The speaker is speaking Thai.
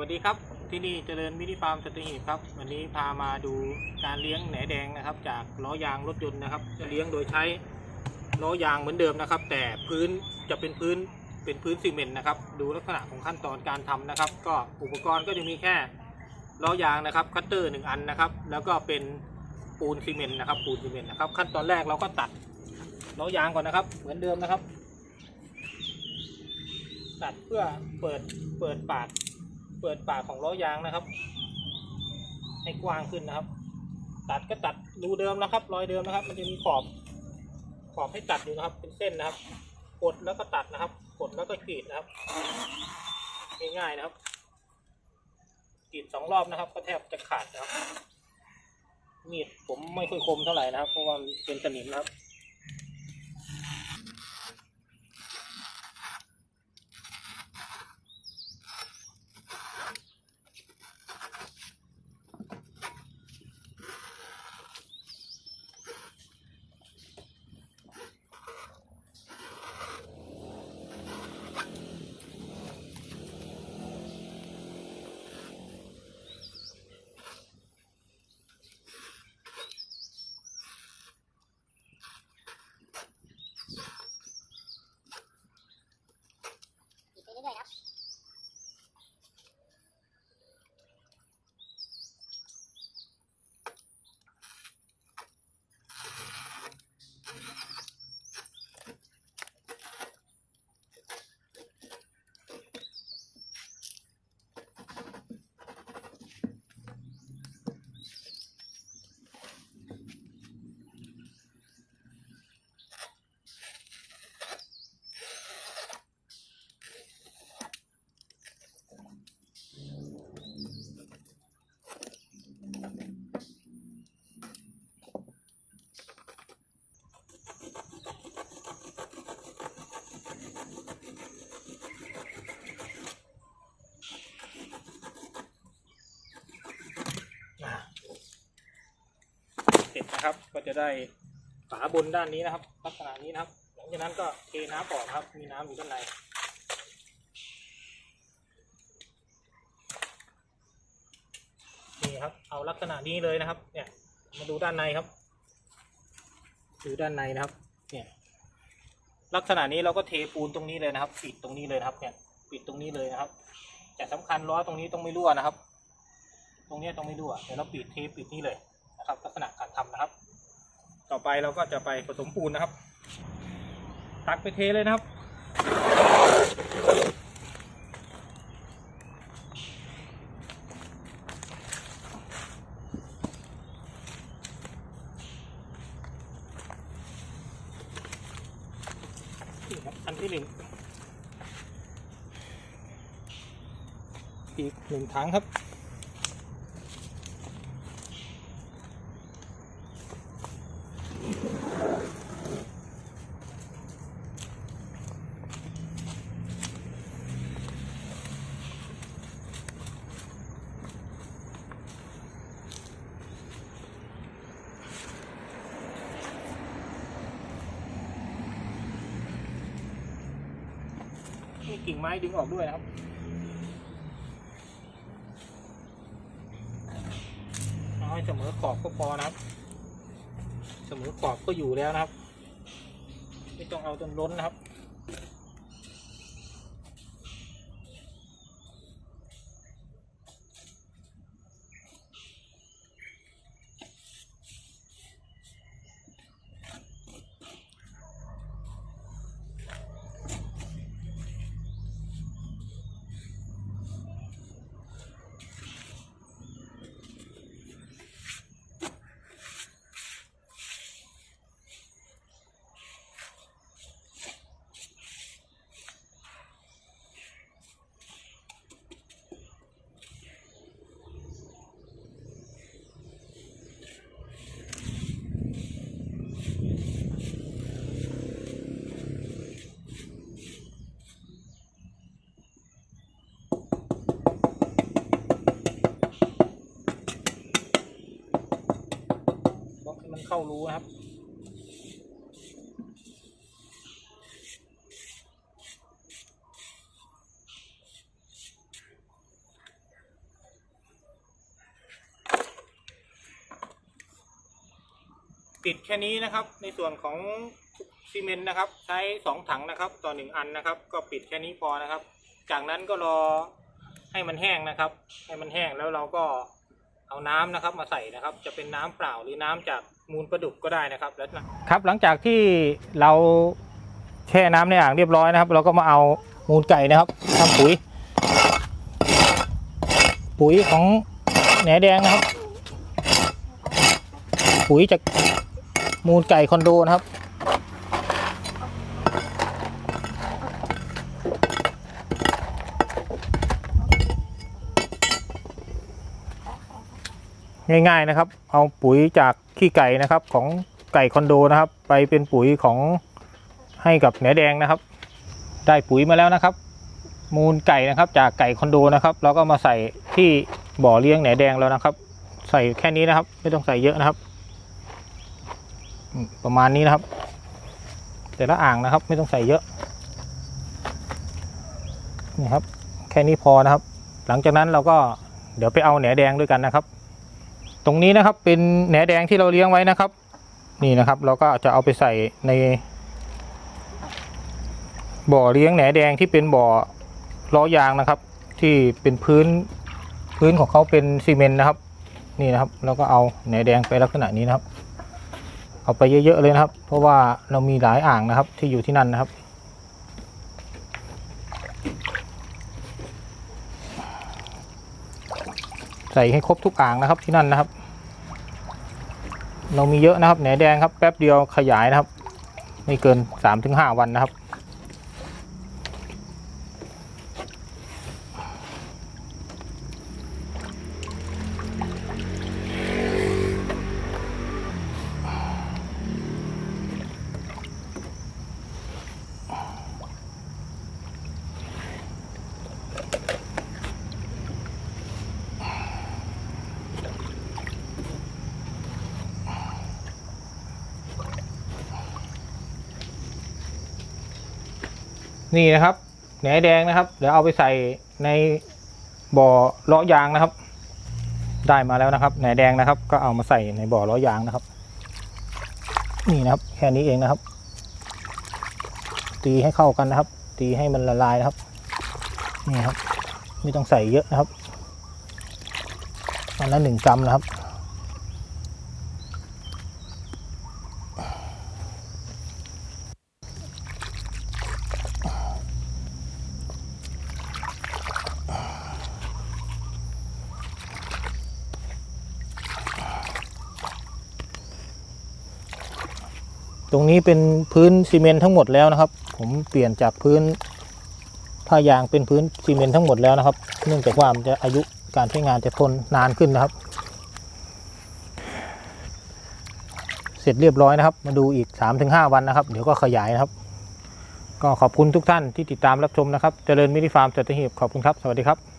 วัสดีครับ ที่นี่เจริญมินิฟาร์มสตรีครับ วันนี้พามาดูการเลี้ยงแหนแดงนะครับ จากล้อยางรถยนต์นะครับ จะเลี้ยงโดยใช้ล้อยางเหมือนเดิมนะครับ แต่พื้นจะเป็นพื้นเป็นพื้นซีเมนต์นะครับ ดูลักษณะของขั้นตอนการทำนะครับ ก็อุปกรณ์ก็จะมีแค่ล้อยางนะครับ คัตเตอร์หนึ่งอันนะครับ แล้วก็เป็นปูนซีเมนต์นะครับปูนซีเมนต์นะครับ ขั้นตอนแรกเราก็ตัดล้อยางก่อนนะครับ เหมือนเดิมนะครับตัดเพื่อเปิดเปิดปาก เปิดปากของล้อยางนะครับ ให้กว้างขึ้นนะครับ ตัดก็ตัดรูเดิมนะครับ รอยเดิมนะครับ มันจะมีขอบ ขอบให้ตัดอยู่นะครับ เป็นเส้นนะครับ กดแล้วก็ตัดนะครับ กดแล้วก็กรีดนะครับง่ายๆนะครับกรีดสองรอบนะครับ ก็แทบจะขาดนะครับ มีดผมไม่ค่อยคมเท่าไหร่นะครับ เพราะว่าเป็นสนิมนะครับ นะครับ ก็จะได้ฝาบนด้านนี้นะครับ ลักษณะนี้นะครับ หลังจากนั้นก็เทน้ำออกครับ มีน้ำอยู่ด้านในนี่ครับ เอาลักษณะนี้เลยนะครับ เนี่ย มาดูด้านในครับดูด้านในนะครับ เนี่ย ลักษณะนี้เราก็เทปูนตรงนี้เลยนะครับ ปิดตรงนี้เลยนะครับ เนี่ย ปิดตรงนี้เลยนะครับ แต่สำคัญล้อตรงนี้ต้องไม่รั่วนะครับ ตรงนี้ต้องไม่รั่ว เดี๋ยวเราปิดเทปปิดนี่เลย ครับลักษณะการทำนะครับ ต่อไปเราก็จะไปผสมปูนนะครับ ตักไปเทเลยนะครับนี่ครับอันที่หนึ่งอีกหนึ่งถังครับ กิ่งไม้ดึงออกด้วยนะครับ เอาให้เสมอขอบก็พอนะครับ เสมอขอบก็อยู่แล้วนะครับ ไม่ต้องเอาจนล้นนะครับันเข้ารูนครับ ติดแค่นี้นะครับ ในส่วนของซีเมนต์นะครับ ใช้สองถังนะครับ ต่อหนึ่งอันนะครับ ก็ปิดแค่นี้พอนะครับ จากนั้นก็รอให้มันแห้งนะครับ ให้มันแห้งแล้วเราก็ เอาน้ำนะครับมาใส่นะครับ จะเป็นน้ำเปล่าหรือน้ำจากมูลปลาดุกก็ได้นะครับแล้วครับหลังจากที่เราแช่น้ำในอ่างเรียบร้อยนะครับ เราก็มาเอามูลไก่นะครับทำปุ๋ย ปุ๋ยของแหนแดงนะครับ ปุ๋ยจากมูลไก่คอนโดนะครับ ง่าย ๆนะครับ เอาปุ๋ยจากขี้ไก่นะครับ ของไก่คอนโดนะครับ ไปเป็นปุ๋ยของให้กับแหนแดงนะครับ ได้ปุ๋ยมาแล้วนะครับ มูลไก่นะครับจากไก่คอนโดนะครับเราก็มาใส่ที่บ่อเลี้ยงแหนแดงแล้วนะครับ ใส่แค่นี้นะครับ ไม่ต้องใส่เยอะนะครับ ประมาณนี้นะครับ แต่ละอ่างนะครับ ไม่ต้องใส่เยอะนี่ครับ แค่นี้พอนะครับ หลังจากนั้นเราก็เดี๋ยวไปเอาแหนแดงด้วยกันนะครับ ตรงนี้นะครับเป็นแหนแดงที่เราเลี้ยงไว้นะครับ นี่นะครับ เราก็จะเอาไปใส่ใน บ่อเลี้ยงแหนแดงที่เป็นบ่อล้อยางนะครับ ที่เป็นพื้นพื้นของเขาเป็นซีเมนต์นะครับ นี่นะครับเราก็เอาแหนแดงไปลักษณะนี้นะครับ เอาไปเยอะๆเลยนะครับ เพราะว่าเรามีหลายอ่างนะครับ ที่อยู่ที่นั่นนะครับใส่ให้ครบทุกอ่างนะครับที่นั่นนะครับ เรามีเยอะนะครับแหนแดงครับแป๊บเดียวขยายนะครับ ไม่เกินสามถึงห้าวันนะครับ นี่นะครับแหนแดงนะครับ เดี๋ยวเอาไปใส่ในบ่อเลาะยางนะครับ ได้มาแล้วนะครับแหนแดงนะครับ ก็เอามาใส่ในบ่อเลาะยางนะครับ นี่นะครับ แค่นี้เองนะครับ ตีให้เข้ากันนะครับ ตีให้มันละลายนะครับ นี่ครับ ไม่ต้องใส่เยอะนะครับอันละหนึ่งกรัมนะครับ ตรงนี้เป็นพื้นซีเมนต์ทั้งหมดแล้วนะครับ ผมเปลี่ยนจากพื้นผ้ายางเป็นพื้นซีเมนต์ทั้งหมดแล้วนะครับ เนื่องจากว่ามันจะอายุการใช้งานจะทนนานขึ้นนะครับ เสร็จเรียบร้อยนะครับ มาดูอีก 3-5 วันนะครับ เดี๋ยวก็ขยายนะครับ ก็ขอบคุณทุกท่านที่ติดตามรับชมนะครับเจริญมินิฟาร์มสัตหีบขอบคุณครับ สวัสดีครับ